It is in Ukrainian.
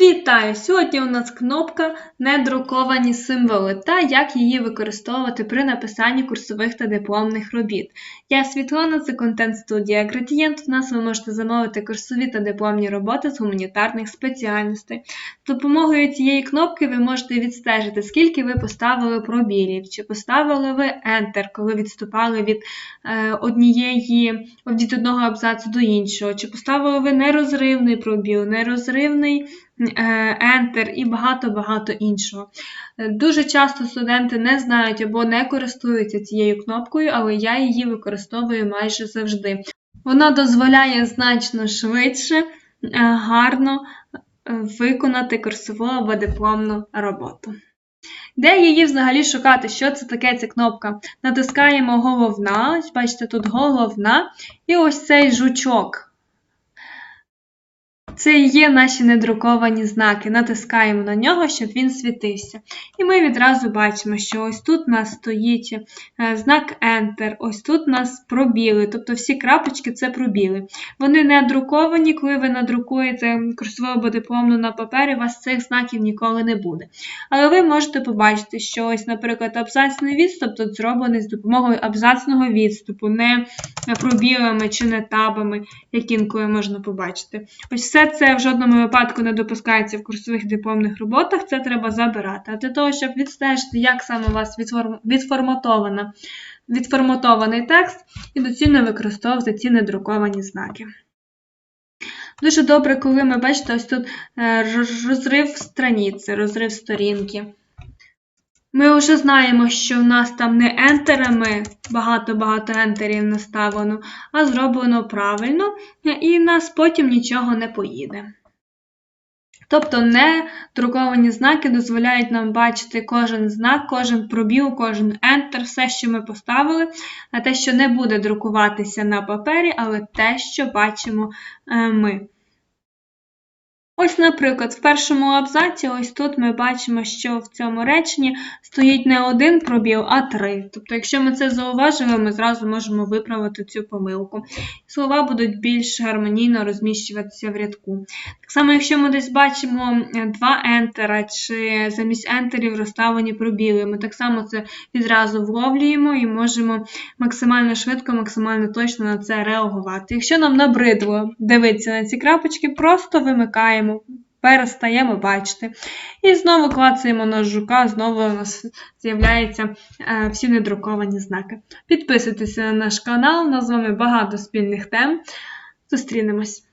Вітаю! Сьогодні у нас кнопка Недруковані символи та як її використовувати при написанні курсових та дипломних робіт. Я Світлана, це контент студія Градієнт. У нас ви можете замовити курсові та дипломні роботи з гуманітарних спеціальностей. З допомогою цієї кнопки ви можете відстежити, скільки ви поставили пробілів, чи поставили ви Enter, коли відступали від е, однієї від одного абзацу до іншого, чи поставили ви нерозривний пробіл, нерозривний Enter і багато-багато іншого. Е, Дуже часто студенти не знають або не користуються цією кнопкою, але я її використовую майже завжди. Вона дозволяє значно швидше, е, гарно е, виконати курсову або дипломну роботу. Де її взагалі шукати? Що це таке ця кнопка? Натискаємо головна, бачите, тут головна, і ось цей жучок. Це і є наші недруковані знаки. Натискаємо на нього, щоб він світився. І ми відразу бачимо, що ось тут у нас стоїть е, знак Enter, ось тут у нас пробіли, тобто всі крапочки це пробіли. Вони не друковані, коли ви надрукуєте курсову або на папері, у вас цих знаків ніколи не буде. Але ви можете побачити, що ось, наприклад, абзацний відступ тут зроблений з допомогою абзацного відступу, не пробілами чи не табами, як інколи можна побачити. Ось все це в жодному випадку не допускається в курсових дипломних роботах, це треба забирати. А для того, щоб відстежити, як саме у вас відформ- відформатована, відформатований текст, і доцільно використовувати ці недруковані знаки. Дуже добре, коли ми бачите, ось тут е, розрив страниці, розрив сторінки. Ми вже знаємо, що в нас там не ентерами багато-багато ентерів наставлено, а зроблено правильно, і нас потім нічого не поїде. Тобто не друковані знаки дозволяють нам бачити кожен знак, кожен пробіл, кожен ентер, все, що ми поставили, а те, що не буде друкуватися на папері, але те, що бачимо е, ми. Ось, наприклад, в першому абзаці, ось тут ми бачимо, що в цьому реченні стоїть не один пробіл, а три. Тобто, якщо ми це зауважили, ми зразу можемо виправити цю помилку. Слова будуть більш гармонійно розміщуватися в рядку. Так само, якщо ми десь бачимо е, два ентера, чи замість ентерів розставлені пробіли, ми так само це відразу вловлюємо і можемо максимально швидко, максимально точно на це реагувати. Якщо нам набридло дивитися на ці крапочки, просто вимикаємо, перестаємо бачити. І знову клацаємо на жука, знову у нас з'являються е, всі недруковані знаки. Підписуйтеся на наш канал, у нас з вами багато спільних тем. Зустрінемось!